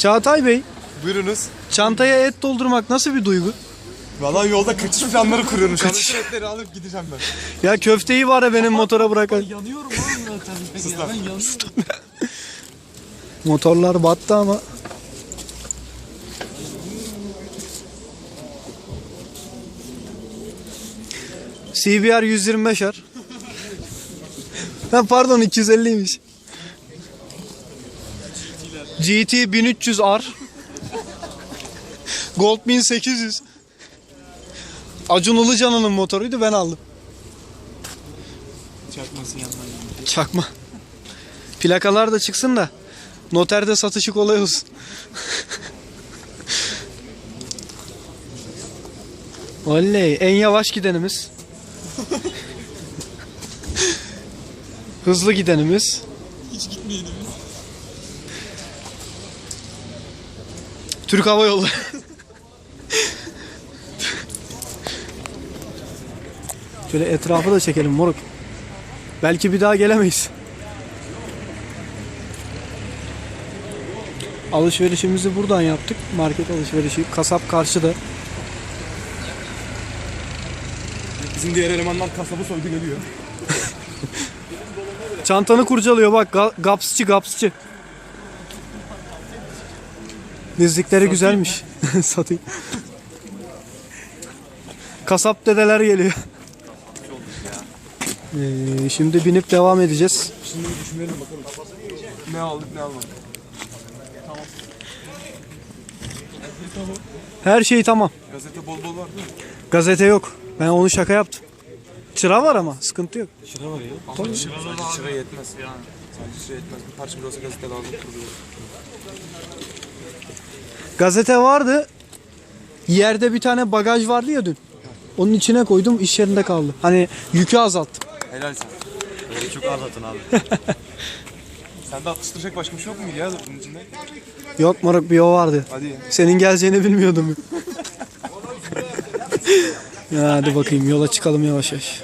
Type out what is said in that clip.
Çağatay Bey, Buyurunuz. çantaya et doldurmak nasıl bir duygu? Vallahi yolda kaçış planları kuruyorum. Şu an bütün etleri alıp gideceğim ben. Ya köfteyi var ya benim motora bırakan. Yanıyorum oğlum zaten. Sus lan. Motorlar battı ama. CBR 125R. Ha pardon 250'ymiş. GT 1300R. Gold 1800. Acun Ilıcalı'nın motoruydu ben aldım. Çakmasın yandan yandan. Çakma. Plakalar da çıksın da noterde satışı kolay olsun. Oley en yavaş gidenimiz. Hızlı gidenimiz. Türk Hava Yolları. Şöyle etrafı da çekelim moruk. Belki bir daha gelemeyiz. Alışverişimizi buradan yaptık. Market alışverişi. Kasap karşıda. Bizim diğer elemanlar kasabı soydu geliyor. Çantanı kurcalıyor bak. Ga- gapsçı gapsçı. Dizlikleri güzelmiş. Satayım. Kasap dedeler geliyor. Ee, şimdi binip devam edeceğiz. Şimdi düşünelim bakalım. Ne aldık ne almadık. Her şey tamam. Gazete bol bol var değil mi? Gazete yok. Ben onu şaka yaptım. Çıra var ama sıkıntı yok. Çıra var ya. Ama çıra, çıra yetmez. Sadece çıra yetmez. Bir parça olsa gazete lazım. Gazete vardı. Yerde bir tane bagaj vardı ya dün. Onun içine koydum iş yerinde kaldı. Hani yükü azalttım. Helal sen. Böyle çok ağlatın abi. Sende atıştıracak başka bir şey yok mu ya bunun içinde? Yok moruk bir o vardı. Hadi ya. Senin geleceğini bilmiyordum. ya hadi bakayım yola çıkalım yavaş yavaş.